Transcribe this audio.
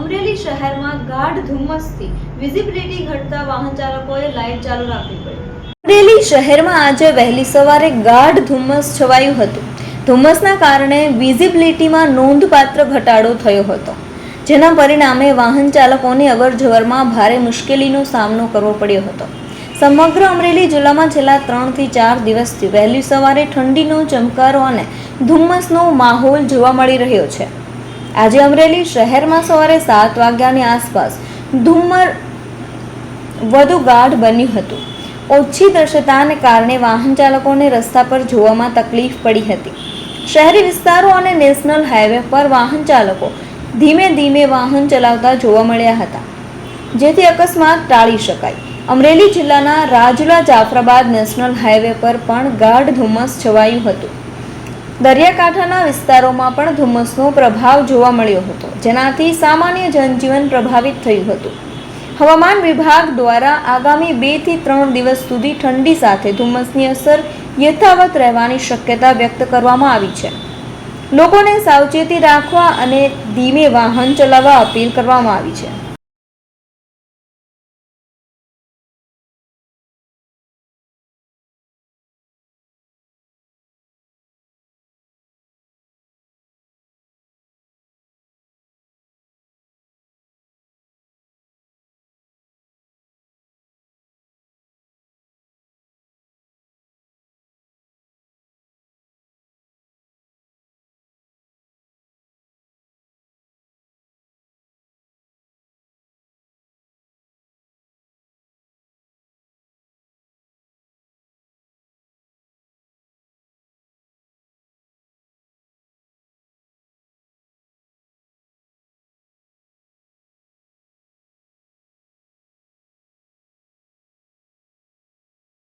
અમરેલી શહેરમાં ગાઢ ધુમ્મસથી વિઝિબિલિટી ઘટતા વાહન ચાલકોએ લાઇટ ચાલુ રાખવી પડી. અમરેલી શહેરમાં આજે વહેલી સવારે ગાઢ ધુમ્મસ છવાયું હતું. ધુમ્મસના કારણે વિઝિબિલિટીમાં નોંધપાત્ર ઘટાડો થયો હતો, જેના પરિણામે વાહન ચાલકોને અવરજવરમાં ભારે મુશ્કેલીનો સામનો કરવો પડ્યો હતો. સમગ્ર અમરેલી જિલ્લામાં છેલ્લા ત્રણથી ચાર દિવસથી વહેલી સવારે ઠંડીનો ચમકારો અને ધુમ્મસનો માહોલ જોવા મળી રહ્યો છે. આજે અમરેલી શહેરમાં સવારે સાત વાગ્યાની આસપાસ ધુમ્મર વધુ ગાઢ બન્યું હતું. ઓછી દ્રશ્યતાને કારણે વાહન ચાલકોને રસ્તા પર જોવામાં તકલીફ પડી હતી. શહેરી વિસ્તારો અને નેશનલ હાઈવે પર વાહન ચાલકો ધીમે ધીમે વાહન ચલાવતા જોવા મળ્યા હતા. જેથી અકસ્માત ટાળી શકાય. અમરેલી જિલ્લાના રાજુલા જાફરાબાદ નેશનલ હાઈવે પર પણ ગાઢ ધુમ્મસ છવાયું હતું. દરિયાકાંઠાના વિસ્તારોમાં પણ ધુમ્મસનો પ્રભાવ જોવા મળ્યો હતો, જેનાથી સામાન્ય જનજીવન પ્રભાવિત થયું હતું. હવામાન વિભાગ દ્વારા આગામી બેથી ત્રણ દિવસ સુધી ઠંડી સાથે ધુમ્મસની અસર યથાવત રહેવાની શક્યતા વ્યક્ત કરવામાં આવી છે. લોકોને સાવચેતી રાખવા અને ધીમે વાહન ચલાવવા અપીલ કરવામાં આવી છે.